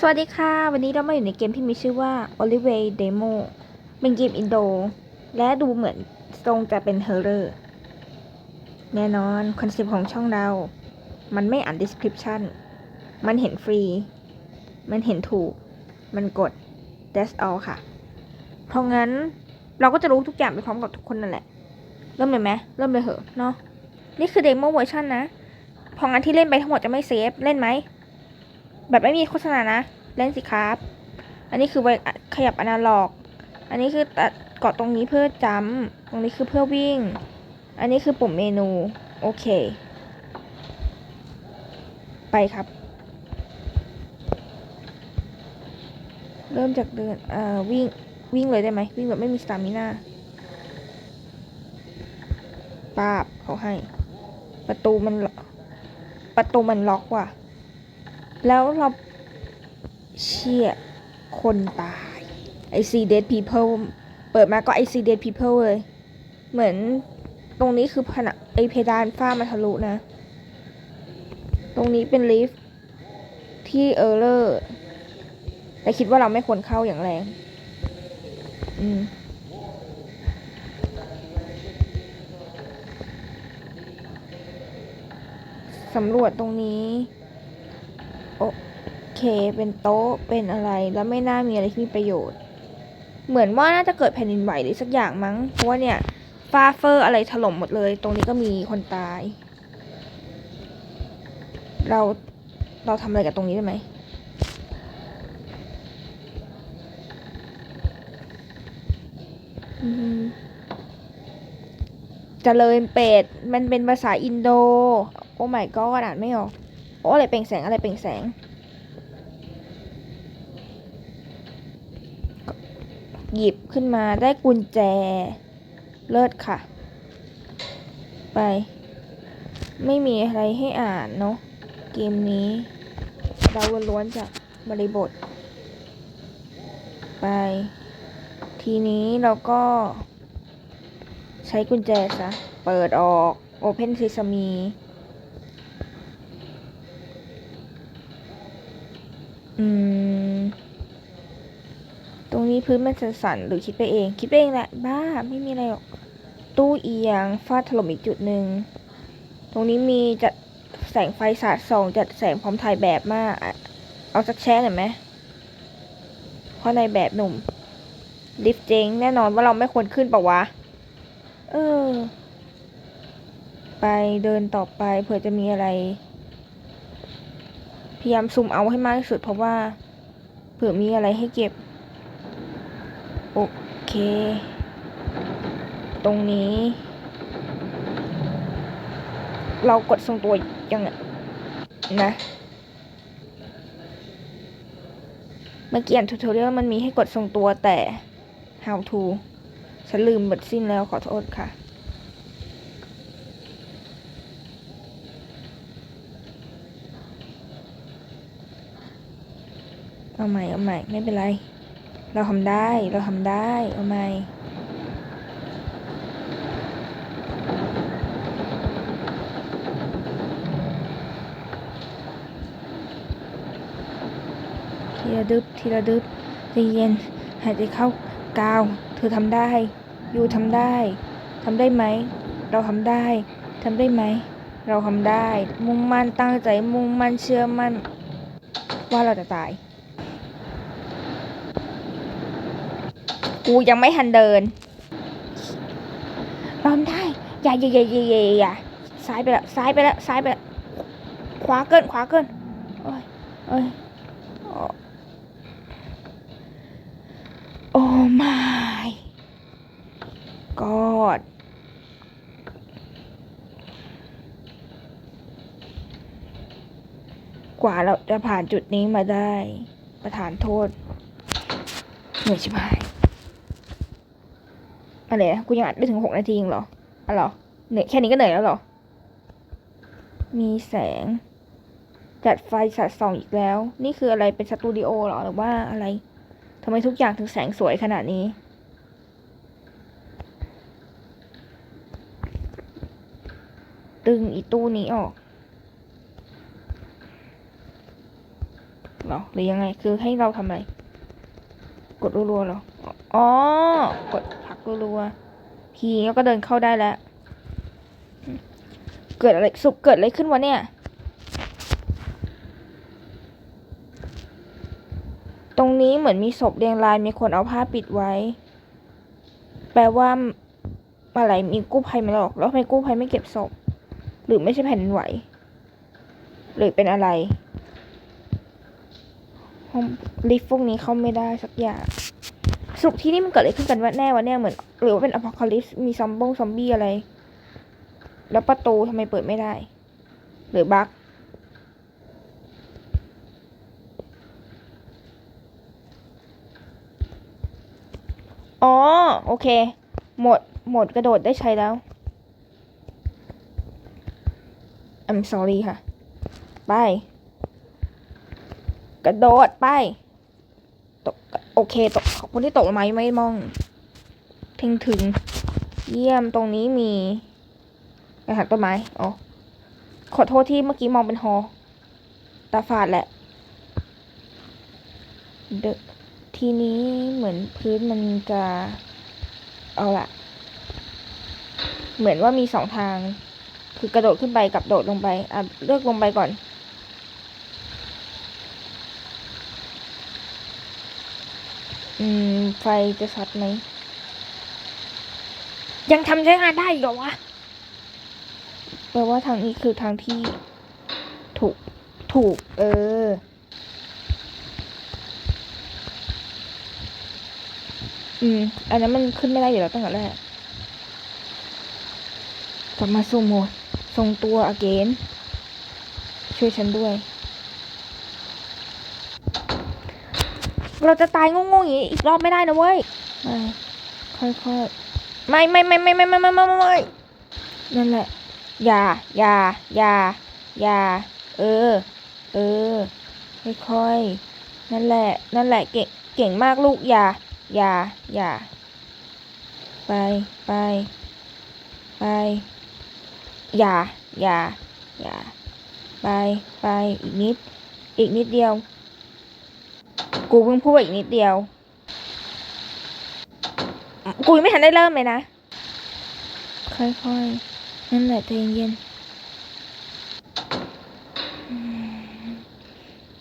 สวัสดีค่ะ วันนี้เรามาอยู่ในเกมที่มีชื่อว่า Olive Demo เป็นเกมอินโด และดูเหมือนทรงจะเป็นเฮอร์เรอร์แน่นอน คอนเซปต์ของช่องเรา มันไม่อ่าน description มันเห็นฟรี มันเห็นถูก มันกด that's all ค่ะ เพราะงั้นเราก็จะรู้ทุกอย่างไปพร้อมกับทุกคนนั่นแหละ เริ่มเลยไหมเริ่มเลยเหอะเนาะนี่คือเดโมเวอร์ชันนะ เพราะงั้นที่เล่นไปทั้งหมดจะไม่เซฟ เล่นไหม แบบไม่มีโฆษณานะ เล่นสิครับ อันนี้คือไวขยับอนาล็อก อันนี้คือตัดเกาะตรงนี้เพื่อจำตรงนี้คือเพื่อวิ่ง อันนี้คือปุ่มเมนู โอเค ไปครับ เริ่มจากเดินเอ่อวิ่ง วิ่งเลยได้ไหม วิ่งแบบไม่มีสตามิน่าปาบเขาให้ ประตูมันประตูมันล็อกว่ะ แล้วเราเชี่ยคนตาย I see dead people เปิดมาก็ I see dead people เลย เหมือนตรงนี้คือผนังไอเพดานฝ้ามันทะลุนะ ตรงนี้เป็นลิฟต์ที่เออร์เลอร์แต่คิดว่าเราไม่ควรเข้าอย่างแรง อืมสำรวจตรงนี้ เคเป็นโต๊ะ เป็นอะไร แล้วไม่น่ามีอะไรที่มีประโยชน์ เหมือนว่าน่าจะเกิดแผ่นดินไหวหรือสักอย่างมั้ง เพราะว่าเนี่ยฟ้าเฟอร์อะไรถล่มหมดเลย ตรงนี้ก็มีคนตาย เราเราทำอะไรกับตรงนี้ได้ไหมอืมเจริญเป็ด มันเป็นภาษาอินโด โอ้ my god อ่านไม่ออก โอ้ อะไรเปล่งแสง อะไรเปล่งแสง หยิบขึ้นมาได้กุญแจ เลิศค่ะ ไป ไม่มีอะไรให้อ่านเนาะ เกมนี้เราล้วนจากบริบท ไป ทีนี้เราก็ใช้กุญแจซะ เปิดออก Open Sesame อืม นี้พื้นมันสั่นๆหรือคิดไปเอง คิดไปเองแหละบ้าไม่มีอะไรหรอกตู้เอียงฟาดถล่มอีกจุดหนึ่งตรงนี้มีจัดแสงไฟสาดส่องจัดแสงพร้อมถ่ายแบบมาก เอาสักแช่หน่อยไหมเพราะในแบบหนุ่มลิฟต์เจ๊งแน่นอนว่าเราไม่ควรขึ้นปะวะ เออ ไปเดินต่อไปเผื่อจะมีอะไร พยายามซูมเอาให้มากที่สุดเพราะว่า เผื่อมีอะไรให้เก็บ โอเค ตรงนี้ เรากดทรงตัวยังไงนะเมื่อกี้อ่านทูทอเรียลมันมีให้กดทรงตัวแต่ how to ฉันลืมหมดสิ้นแล้วขอโทษค่ะ เอาใหม่เอาใหม่ไม่เป็นไร เราทำได้ เราทำได้ เอาใหม่ทีละดึบทีละดึบใจเย็น หายใจเข้ากาว เธอทำได้ยูทำได้ทำได้ไหม เราทำได้ทำได้ไหม เราทำได้ มุ่งมั่นตั้งใจมุ่งมั่นเชื่อมั่น ว่าเราจะตาย กูยังไม่ทันเดินเราทำได้อย่าอย่าอย่าอย่าอย่าอย่ซ้ายไปแล้วซ้ายไปแล้วซ้ายไปแล้วขวาเกินขวาเกินโอ้ยโอ้ยโอ้โอ้ my god กว่าเราจะผ่านจุดนี้มาได้ ประทานโทษเหนื่อยชิบหาย อะไรกูยังอัดไม่ถึงหกนาทีเองเหรออ๋อเหรอเหนื่อยแค่นี้ก็เหนื่อยแล้วเหรอ มีแสง จัดไฟสัดส่องอีกแล้ว นี่คืออะไรเป็นสตูดิโอเหรอหรือว่าอะไรทำไมทุกอย่างถึงแสงสวยขนาดนี้ดึงอีตู้นี้ออกเหรอหรือยังไงคือให้เราทำอะไร กดรัวๆหรอ อ๋อ กด รัวๆทีแล้วก็เดินเข้าได้แล้ว เกิดอะไรสุกเกิดอะไรขึ้นวะเนี่ย ตรงนี้เหมือนมีศพเรียงรายมีคนเอาผ้าปิดไว้ แปลว่าอะไรมีกู้ภัยมาหรอก แล้วทำไมกู้ภัยไม่เก็บศพ หรือไม่ใช่แผ่นไหว หรือเป็นอะไรลิฟต์พวกนี้เข้าไม่ได้สักอย่าง สรุปที่นี่มันเกิดอะไรขึ้นกันวะแน่วะเนี่ยเหมือน หรือว่าเป็นอพอลลิปส์มีซอมบงซอมบี้อะไร แล้วประตูทำไมเปิดไม่ได้ หรือบั๊กอ๋อ โอเค หมด หมดกระโดดได้ใช้แล้ว I'm sorry ค่ะ ไป กระโดดไป โอเคตกขอบคุณที่ตกลงมาไม่มอง ถึงถึง เยี่ยมตรงนี้มีกระถางต้นไม้อ๋อขอโทษที่เมื่อกี้มองเป็นฮอตาฝาดแหละเดทีนี้เหมือนพื้นมันจะเอาละเหมือนว่ามีสองทาง คือกระโดดขึ้นไปกับโดดลงไปอะเลือกลงไปก่อน อืม ไฟจะช็อตไหม ยังทำใช้งานได้อีกเหรอวะ แปลว่าทางนี้คือทางที่ ถูก ถูก เออ อืม อันนั้นมันขึ้นไม่ได้อยู่แล้วตั้งแต่แรกกลับมาสู่โหมดทรงตัวอเกนช่วยฉันด้วย เราจะตายงงๆอย่างนี้อีกรอบไม่ได้นะเว้ยไม่ค่อยๆไม่ไม่ไม่ไม่ไม่ไม่ไม่ไม่ไม่ไม่นั่นแหละอย่าอย่าอย่าอย่าเออ เออค่อยๆนั่นแหละ นั่นแหละเก่งเก่งมากลูกอย่าอย่าอย่าไปไปไปอย่าอย่าอย่าไปไปอีกนิด อีกนิดเดียว กูเพิ่งพูดอีกนิดเดียว กูยังไม่ทันได้เริ่มเลยนะ ค่อยๆ นั่นแหละใจเย็น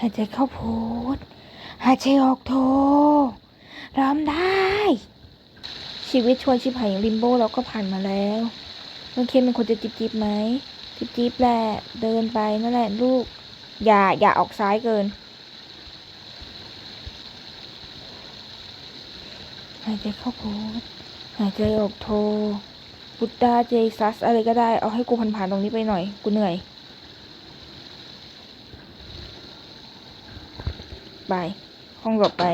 หายใจเข้าโพดหายใจออกโทรำได้ ชีวิตชวนชิบหายอย่างลิมโบเราก็ผ่านมาแล้วน้อเคนเป็นคนจะจิบจิบไหมจิบจิบแหละ เดินไปนั่นแหละลูก อย่าอย่าออกซ้ายเกินายใจเข้าโพดหายใจออกโทบุตตาเจซัสอะไรก็ได้ เอาให้กูผ่านๆตรงนี้ไปหน่อย กูเหนื่อย ไป ห้องต่อไป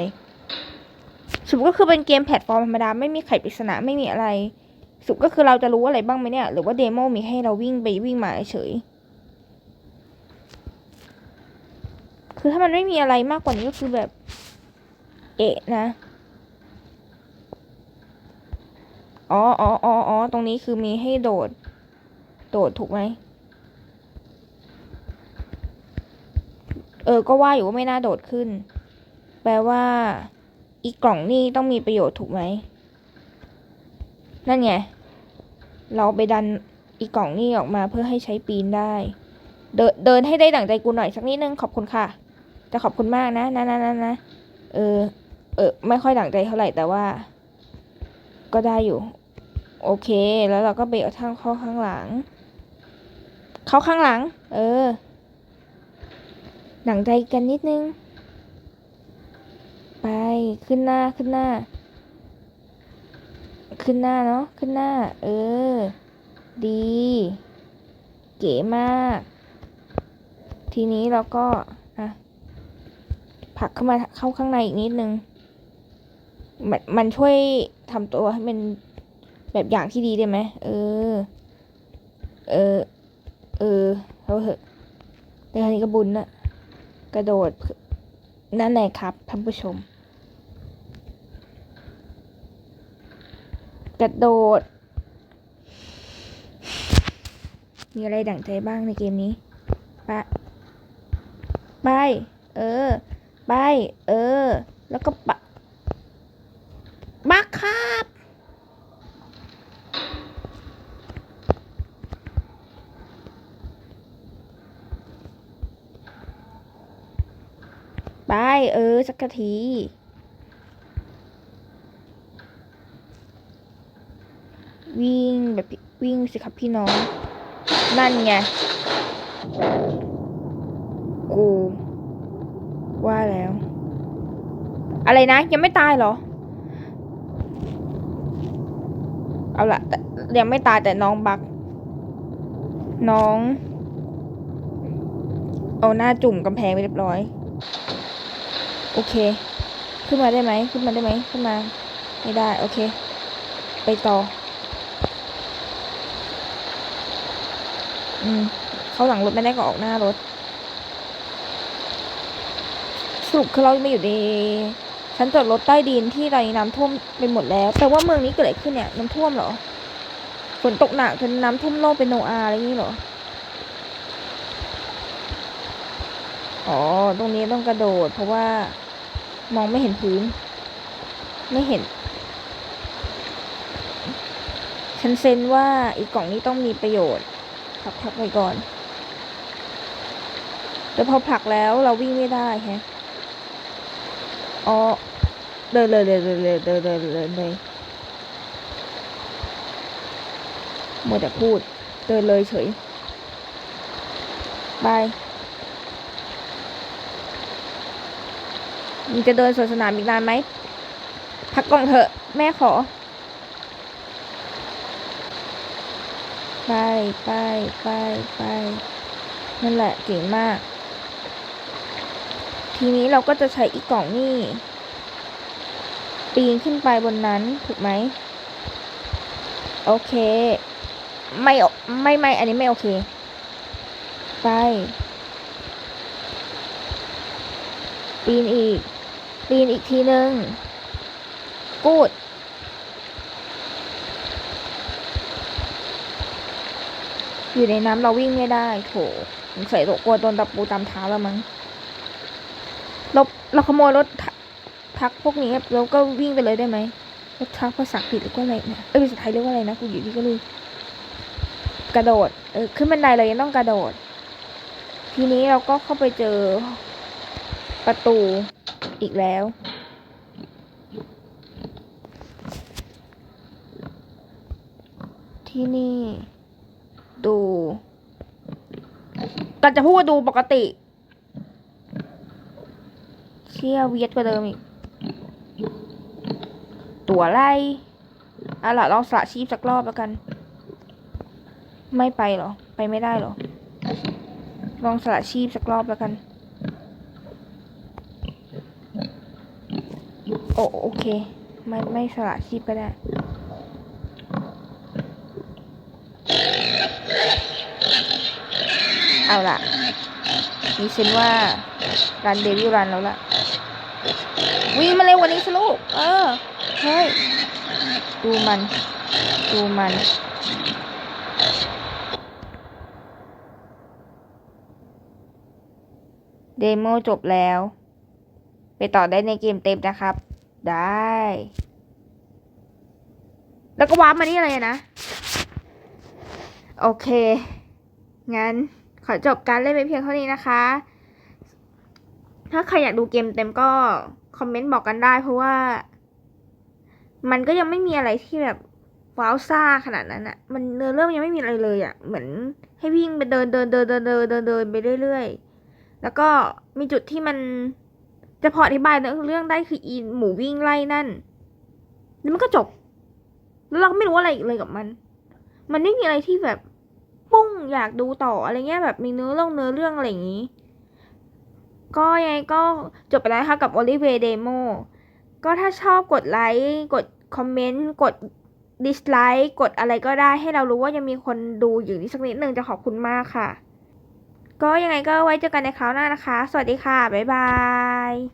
สุปก็คือเป็นเกมแพลตฟอร์มธรรมดา ไม่มีไขปริศนาไม่มีอะไร สุปก็คือเราจะรู้อะไรบ้างไหมเนี่ย หรือว่าเดโมมีให้เราวิ่งไปวิ่งมาเฉย คือถ้ามันไม่มีอะไรมากกว่านี้ก็คือแบบ เอะนะ อ๋ออ๋ออ๋อออตรงนี้คือมีให้โดด โดดถูกไหม เออ ก็ว่าอยู่ว่าไม่น่าโดดขึ้น แปลว่า อีกกล่องนี่ต้องมีประโยชน์ถูกไหม นั่นไง เราไปดันอีกกล่องนี่ออกมาเพื่อให้ใช้ปีนได้ เดินเดินให้ได้ดั่งใจกูหน่อยสักนิดนึง ขอบคุณค่ะจะขอบคุณมากนะนะนะนะนะเออ เออ ไม่ค่อยดั่งใจเท่าไหร่แต่ว่า ก็ได้อยู่ โอเค แล้วเราก็ไปเอาทางเข้าข้างหลัง เข้าข้างหลัง เออ หนังใจกันนิดนึง ไป ขึ้นหน้า ขึ้นหน้า ขึ้นหน้าเนาะ ขึ้นหน้า เออ ดี เก๋มาก ทีนี้เราก็ อะผลักเข้ามาเข้าข้างในอีกนิดนึง มันมันช่วยทำตัวให้เป็นแบบอย่างที่ดีได้ไหมเออ เออ เออเราเถอะแต่ครั้นี้ก็บุญนะกระโดดนั่นแหละครับท่านผู้ชม กระโดด มีอะไรดั่งใจบ้างในเกมนี้ปะไป เออ ไป เออ แล้วก็ปะบักครับ ไปเออ สักทีวิ่งแบบวิ่งสิครับพี่น้อง นั่นไง กู ว่าแล้ว อะไรนะ ยังไม่ตายเหรอ เอาละแต่ยังไม่ตายแต่น้องบัก น้อง เอาหน้าจุ่มกำแพงไปเรียบร้อย โอเค ขึ้นมาได้ไหม ขึ้นมาได้ไหม ขึ้นมา ไม่ได้ โอเค ไปต่อ อืม เข้าหลังรถไม่ได้ก็ออกหน้ารถ สรุปคือเราไม่อยู่ในชั้นจอดรถใต้ดินที่ตอนนี้น้ำท่วมไปหมดแล้ว แต่ว่าเมืองนี้เกิดอะไรขึ้นเนี่ย น้ำท่วมเหรอ ฝนตกหนักจนน้ำท่วมโลกเป็นโนอาอะไรอย่างนี้เหรอ อ๋อ ตรงนี้ต้องกระโดดเพราะว่า มองไม่เห็นพื้น ไม่เห็น ฉันเซนว่าอีกกล่องนี้ต้องมีประโยชน์ผักผักไปก่อนแต่พอผลักแล้วเราวิ่งไม่ได้แฮะอ๋อเดินเลยเดินเลยเดินเดินเดินเดินเลยหมดแต่พูด เดินเลยเฉยบาย มึงจะเดินสวนสนามอีกนานไหม พักก่อนเถอะ แม่ขอ ไปไปไปไปนั่นแหละเก่งมาก ทีนี้เราก็จะใช้อีกกล่องนี่ปีนขึ้นไปบนนั้นถูกไหม โอเค ไม่ไม่ไม่อันนี้ไม่โอเค ไป ปีนอีก ปีนอีกทีหนึ่งกูดอยู่ในน้ำเราวิ่งไม่ได้โถสงสัยตกกลัวโดนตะปูตามเท้าแล้วมั้งเราเราขโมยรถทักพวกนี้แล้วก็วิ่งไปเลยได้ไหมรถทักภาษาอังกฤษหรือว่าอะไรเนี่ยเอ้ยภาษาไทยเรียกว่าอะไรนะกูอยู่ที่ก็ลืมกระโดดเออขึ้นบันไดเลยยังต้องกระโดด ทีนี้เราก็เข้าไปเจอประตู อีกแล้ว ที่นี่ ดูก็จะพูดว่าดูปกติ เชี่ยเวียดกว่าเดิมอีก ตัวไล่อะล่ะลองสละชีพสักรอบแล้วกัน ไม่ไปหรอ ไปไม่ได้หรอ ลองสละชีพสักรอบแล้วกัน โอเค ไม่ไม่สละชีพก็ได้เอาล่ะนี่ฉันว่ารันเดวิลรันแล้วล่ะ วิ่งมาเร็วกว่านี้สิลูก เออ เฮ้ย ดูมัน ดูมัน เดโมจบแล้ว ไปต่อได้ในเกมเต็มนะครับ ได้ แล้วก็วาร์ปมานี่เลยนะ โอเค งั้นขอจบการเล่นไปเพียงเท่านี้นะคะ ถ้าใครอยากดูเกมเต็มก็คอมเมนต์บอกกันได้ เพราะว่า มันก็ยังไม่มีอะไรที่แบบว้าวซ่าขนาดนั้นอะมันเนื้อเรื่องยังไม่มีอะไรเลยอะเหมือนให้วิ่งไปเดินเดินเดินเดินเดินเดินเดินไปเรื่อยๆ แล้วก็มีจุดที่มัน จะพออธิบายเรื่องได้คืออีหมูวิ่งไล่นั่นแล้วมันก็จบ แล้วเราไม่รู้อะไรอีกเลยกับมัน มันไม่มีอะไรที่แบบปุ้งอยากดูต่ออะไรเงี้ยแบบมีเนื้อเรื่องเนื้อเรื่องอะไรอย่างนี้ ก็ยังไงก็จบไปแล้วนะคะกับ Olive Demo ก็ถ้าชอบกดไลค์ กดคอมเมนต์ กดดิสไลค์ กดอะไรก็ได้ให้เรารู้ว่ายังมีคนดูอยู่นี่สักนิดหนึ่งจะขอบคุณมากค่ะ ก็ยังไงก็ไว้เจอกันในคราวหน้านะคะ สวัสดีค่ะ บ๊ายบาย